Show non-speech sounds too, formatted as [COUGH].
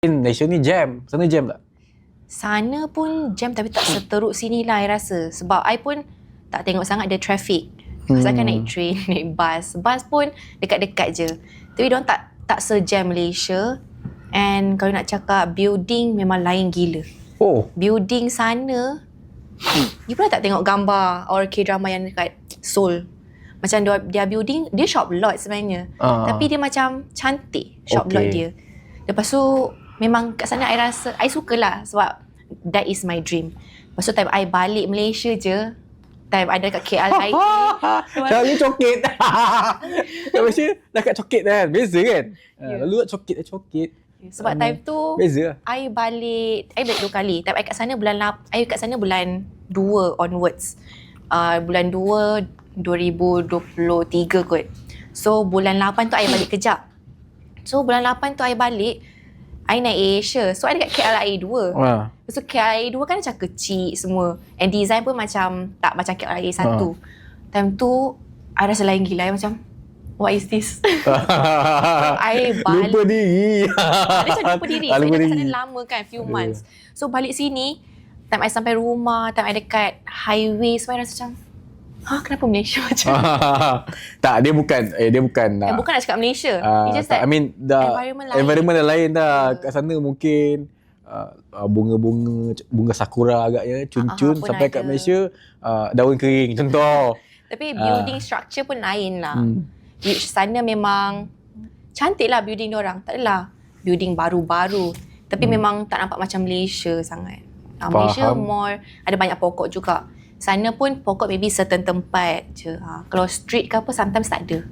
Malaysia ni jam. Sana jam tak? Sana pun jam tapi tak seteruk sini lah I rasa. Sebab I pun tak tengok sangat the traffic. Hmm. Saya kan naik train, [LAUGHS] naik bus. Bus pun dekat-dekat je. Tapi diorang tak tak sejam Malaysia. And kalau nak cakap building memang lain gila. Oh. Building sana, you pernah tak tengok gambar or K-drama yang dekat Seoul? Macam dia, dia building, dia shop lot sebenarnya. Ah. Tapi dia macam cantik shop Okay. lot dia. Lepas tu memang kat sana I rasa I sukalah sebab that is my dream. Lepas tu time I balik Malaysia je, time I dekat KL lagi. Dah ni coket. Kat [LAUGHS] Malaysia dah kat coket kan. Beza kan? Ya. Yeah. Lalu kat coket dah coket. sebab Ah, time tu Beza. I balik, I balik dua kali. Time I kat sana bulan lap, I kat sana bulan 2 onwards. Uh, bulan 2 2023 kot. So bulan 8 tu I balik kejap. So bulan 8 tu I balik, I naik Asia. So I dekat KLIA 2. Ha. So KLIA 2 kan macam kecil semua. And design pun macam tak macam KLIA 1. Ha. Time tu I rasa lain gila. I macam what is this? [LAUGHS] I balik Lupa diri. dia macam lupa diri. Ah, [LAUGHS] Saya lupa diri. sana lama kan, few months. So balik sini, time I sampai rumah, time I dekat highway, semua I rasa macam, ha kenapa Malaysia [LAUGHS] macam? [LAUGHS] tak, dia bukan eh dia bukan. Eh, bukan nak cakap Malaysia. Ah, It's just tak, that I mean dah environment lain. environment dah lain dah. Ya. Kat sana mungkin uh, uh, bunga-bunga bunga sakura agaknya cun-cun pun sampai ada. kat Malaysia uh, daun kering contoh. tapi building structure pun lain lah. Ah. Hmm. Which sana memang cantik lah building orang. Tak adalah building baru-baru. Tapi Hmm. memang tak nampak macam Malaysia sangat. Uh. Malaysia more, ada banyak pokok juga. Sana pun pokok maybe certain tempat je. Ha. Kalau street ke apa, sometimes tak ada.